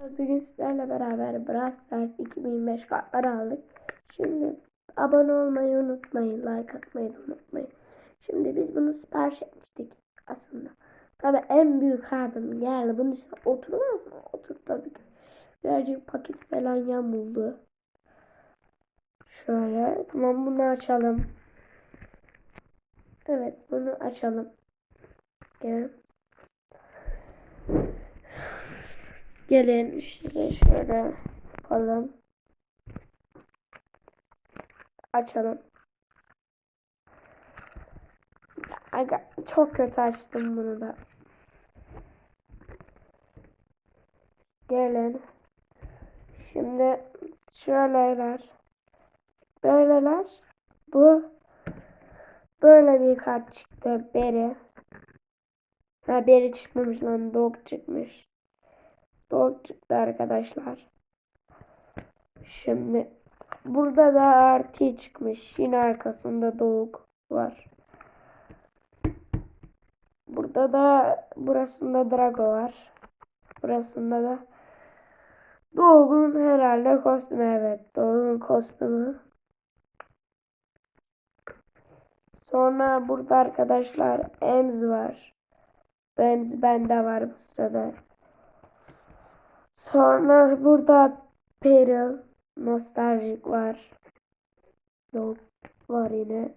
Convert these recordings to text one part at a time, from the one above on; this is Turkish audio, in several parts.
Bugün sizlerle beraber Brawl Stars 2005 kartları aldık. Şimdi abone olmayı unutmayın, like atmayı da unutmayın. Şimdi biz bunu sipariş etmiştik aslında. Tabi en büyük abim geldi. Bunun üstüne oturmaz mı? Otur tabii ki. Birazcık paket falan yamuldu. Şöyle. Tamam bunu açalım. Evet bunu açalım. Gel. Gelin size şöyle yapalım. Açalım. Çok kötü açtım bunu da. Gelin. Şimdi şöyleler. Böyleler. Bu böyle bir kart çıktı. Beri. Ha beri çıkmamış lan. Dog çıkmış. Dog çıktı arkadaşlar. Şimdi burada da artı çıkmış. Yine arkasında dog var. Burada da burasında Drago var. Burasında da Dog'un herhalde kostümü evet. Dog'un kostümü. Sonra burada arkadaşlar Ems var. Ems bende var bu sırada. Sonra burada Peril nostaljik var. Dog var yine.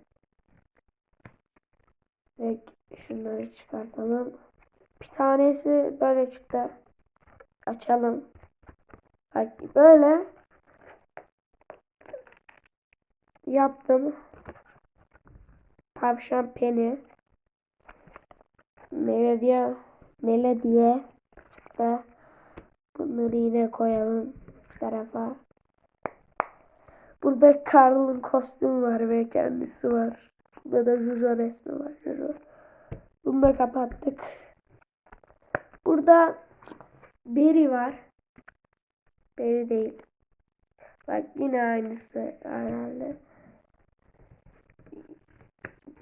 Ve şunları çıkartalım. Bir tanesi böyle çıktı. Açalım. Bak böyle yaptım. Tavşan peni. Melodiye melodiye çıktı. Bunları yine koyalım tarafa. Burada Carl'ın kostümü var ve kendisi var. Burada da Jojo resmi var. Jojo. Bunu da kapattık. Burada Berry var. Berry değil. Bak yine aynısı herhalde.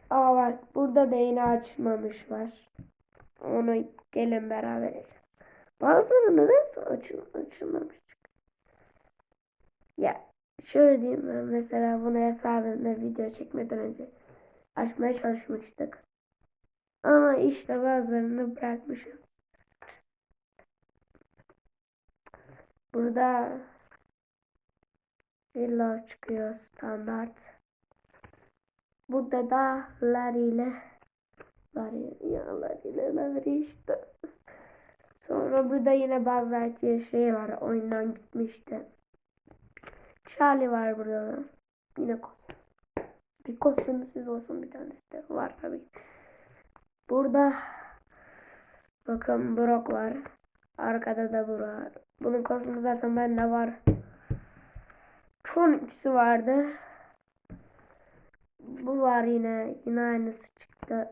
Aa bak burada da yine açmamış var. Onu gelin beraber. Bazıları nedense açıl açılmamış. Ya şöyle diyeyim ben mesela bunu Efe video çekmeden önce açmaya çalışmıştık. Ama işte bazılarını bırakmışız. Burada Villa çıkıyor standart. Burada da Larry ile Larry ya Larry ile Larry işte. Sonra burada yine bazı şey var. Oyundan gitmişti. Charlie var burada da. Yine kostüm. Bir kostümsüz olsun bir tanesi de var tabii. Burada bakın Brock var. Arkada da Brock var. Bunun kostümü zaten bende var. Son ikisi vardı. Bu var yine. Yine aynısı çıktı.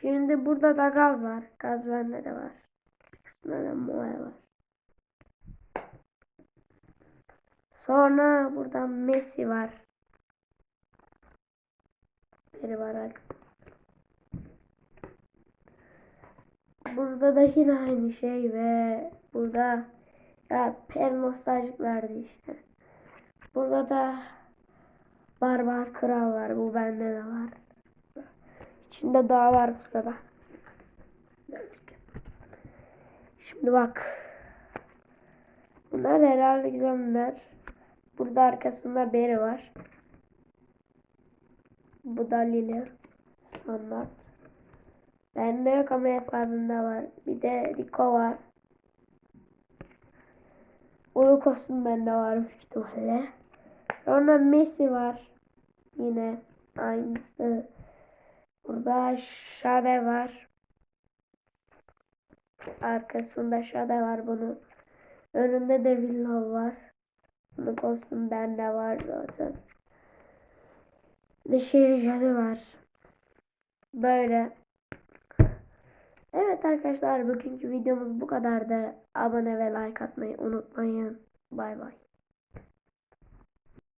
Şimdi burada da gaz var. Gaz bende de var. Bir kısmında da moe var. Sonra burada Messi var. Biri var. Burada da yine aynı şey ve burada ya per nostaljik verdi işte. Burada da Barbar Kral var. Bu bende de var. İçinde daha var bu sırada. Şimdi bak. Bunlar herhalde güzeller. Burada arkasında beri var. Bu da Lili. Standart. Bende yok ama hesabımda var. Bir de Rico var. Onun kostüm bende var büyük ihtimalle. Sonra Messi var. Yine aynısı. Burada Şade var. Arkasında Şade var bunun. Önünde de Villa var. Bunun kostüm bende var zaten. Ve Şeri Şade var. Böyle. Evet arkadaşlar bugünkü videomuz bu kadardı. Abone ve like atmayı unutmayın. Bay bay.